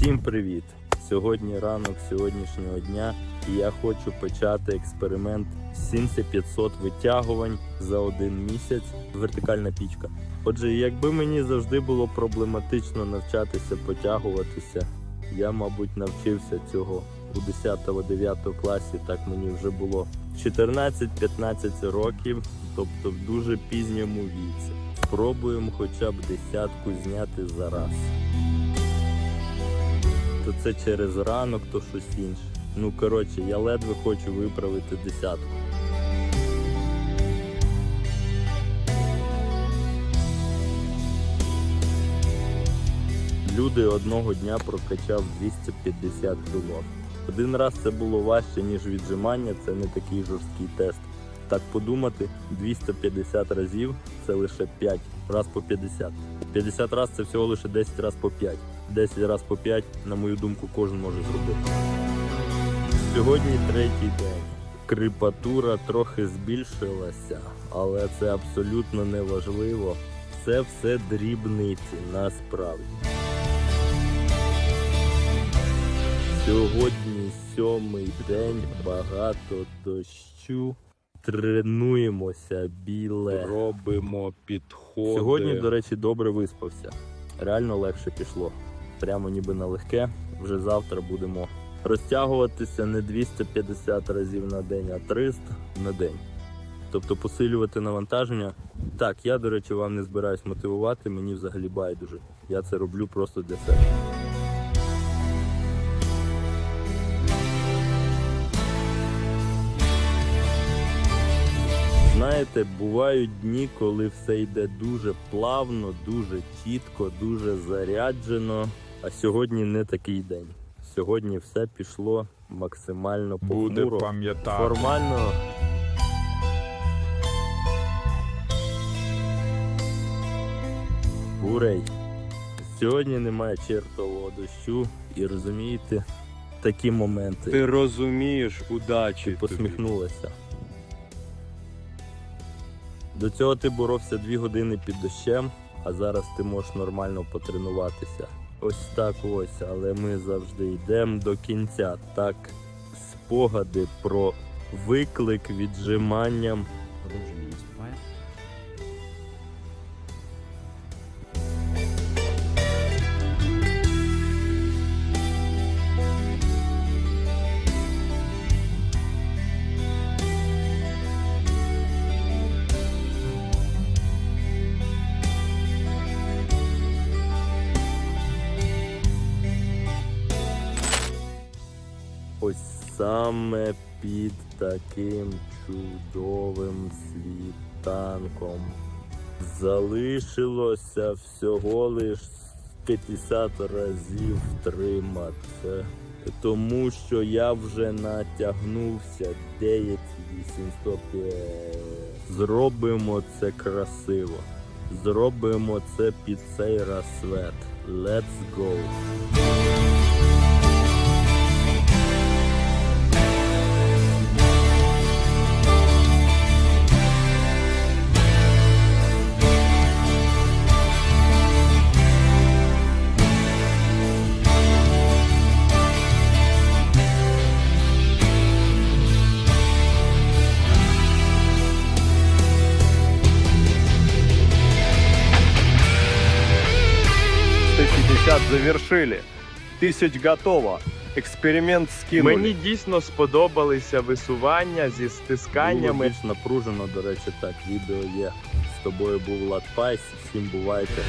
Всім привіт! Сьогодні ранок сьогоднішнього дня і я хочу почати експеримент 7500 витягувань за один місяць. Вертикальна пічка. Отже, якби мені завжди було проблематично навчатися потягуватися, я, мабуть, навчився цього у 10-9 класі. Так мені вже було 14-15 років, тобто в дуже пізньому віці. Спробуємо хоча б десятку зняти за раз то це через ранок, то щось інше. Ну коротше, я ледве хочу виправити десятку. Люди одного дня прокачав 250 кг. Один раз це було важче, ніж віджимання, це не такий жорсткий тест. Так подумати, 250 разів це лише 5, раз по 50. 50 разів це всього лише 10 разів по 5. 10 разів по 5, на мою думку, кожен може зробити. Сьогодні третій день. Крипатура трохи збільшилася, але це абсолютно не важливо. Це все дрібниці насправді. Сьогодні сьомий день, багато дощу. Тренуємося біле. Робимо підходи. Сьогодні, до речі, добре виспався. Реально легше пішло. Прямо ніби на легке. Вже завтра будемо розтягуватися не 250 разів на день, а 300 на день. Тобто посилювати навантаження. Так, я, до речі, вам не збираюсь мотивувати, мені взагалі байдуже. Я це роблю просто для себе. Знаєте, бувають дні, коли все йде дуже плавно, дуже чітко, дуже заряджено. А сьогодні не такий день. Сьогодні все пішло максимально буде похмуро. пам'ятати. Формально. Бурей. Сьогодні немає чертового дощу і розумієте, такі моменти. Ти розумієш удачі. Ти посміхнулася. До цього ти боровся дві години під дощем, а зараз ти можеш нормально потренуватися. Ось так ось, але ми завжди йдемо до кінця. Так, спогади про виклик віджиманням. Ось саме під таким чудовим світанком. Залишилося всього лиш 50 разів втриматися. Тому що я вже натягнувся 9805. Зробимо це красиво. Зробимо це під цей розсвет. Let's go! Завершили. Тисяч готово. Експеримент скинули. Мені дійсно сподобалися висування зі Було стисканнями. більш напружено, до речі, так, відео є. З тобою був Латпайс. Всім бувайте.